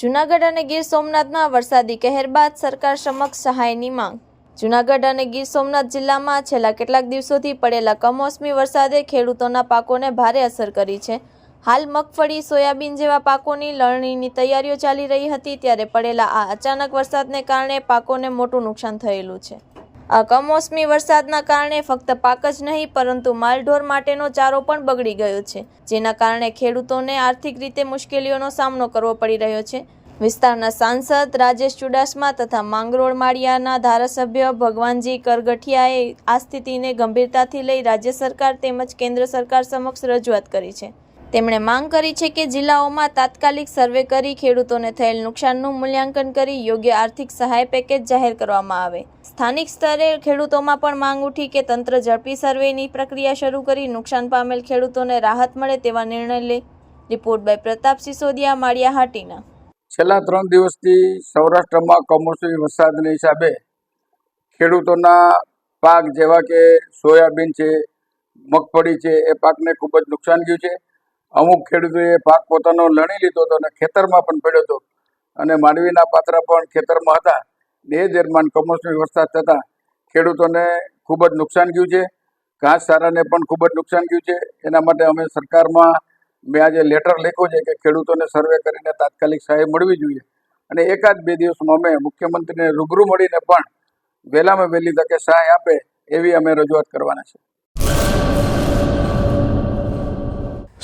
જૂનાગઢ અને ગીર સોમનાથમાં વરસાદી કહેર બાદ સરકાર સમક્ષ સહાયની માંગ. જૂનાગઢ અને ગીર સોમનાથ જિલ્લામાં છેલ્લા કેટલાક દિવસોથી પડેલા કમોસમી વરસાદે ખેડૂતોના પાકોને ભારે અસર કરી છે. હાલ મગફળી, સોયાબીન જેવા પાકોની લણણીની તૈયારીઓ ચાલી રહી હતી, ત્યારે પડેલા આ અચાનક વરસાદને કારણે પાકોને મોટું નુકસાન થયેલું છે. કમોસમી વરસાદના કારણે ફક્ત પાક જ નહીં, પરંતુ માલઢોર માટેનો ચારો પણ બગડી ગયો છે, જેના કારણે ખેડૂતોને આર્થિક રીતે મુશ્કેલીઓનો સામનો કરવો પડી રહ્યો છે. વિસ્તારના સાંસદ રાજેશ ચુડાસમા તથા માંગરોળ માળિયાના ધારાસભ્ય ભગવાનજી કરગઠિયાએ આ સ્થિતિને ગંભીરતાથી લઈ રાજ્ય સરકાર તેમજ કેન્દ્ર સરકાર સમક્ષ રજૂઆત કરી છે. તેમણે માંગ કરી છે કે જિલ્લાઓમાં તાત્કાલિક સર્વે કરી ખેડૂતોને થયેલ નુકસાનનું મૂલ્યાંકન કરી યોગ્ય આર્થિક સહાય પેકેજ જાહેર કરવામાં આવે. સ્થાનિક સ્તરે ખેડૂતોમાં પણ માંગ ઉઠી કે તંત્ર ઝડપી સર્વેની પ્રક્રિયા શરૂ કરી નુકસાન પામેલ ખેડૂતોને રાહત મળે તેવા નિર્ણય લે. Report by Pratap Sisodiya Maliya, Hatina. છેલ્લા ત્રણ દિવસથી સૌરાષ્ટ્રમાં કમોસમી વરસાદના હિસાબે ખેડૂતોના પાક જેવા કે સોયાબીન છે, મગફળી છે, એ પાકને ખૂબ જ નુકસાન ગયું છે. અમુક ખેડૂતોએ પાક પોતાનો લણી લીધો હતો અને ખેતરમાં પણ પડ્યો હતો. અને માંડવીના પાત્ર પણ ખેતરમાં હતા. એ દરમિયાન કમોસમી વરસાદ થતાં ખેડૂતોને ખૂબ જ નુકસાન ગયું છે. ઘાસચારાને પણ ખૂબ જ નુકસાન ગયું છે. એના માટે અમે સરકારમાં મેં આજે લેટર લખ્યો છે કે ખેડૂતોને સર્વે કરીને તાત્કાલિક સહાય મળવી જોઈએ. અને એકાદ બે દિવસમાં અમે મુખ્યમંત્રીને રૂબરૂ મળીને પણ વહેલામાં વહેલી તકે સહાય આપે એવી અમે રજૂઆત કરવાના છે.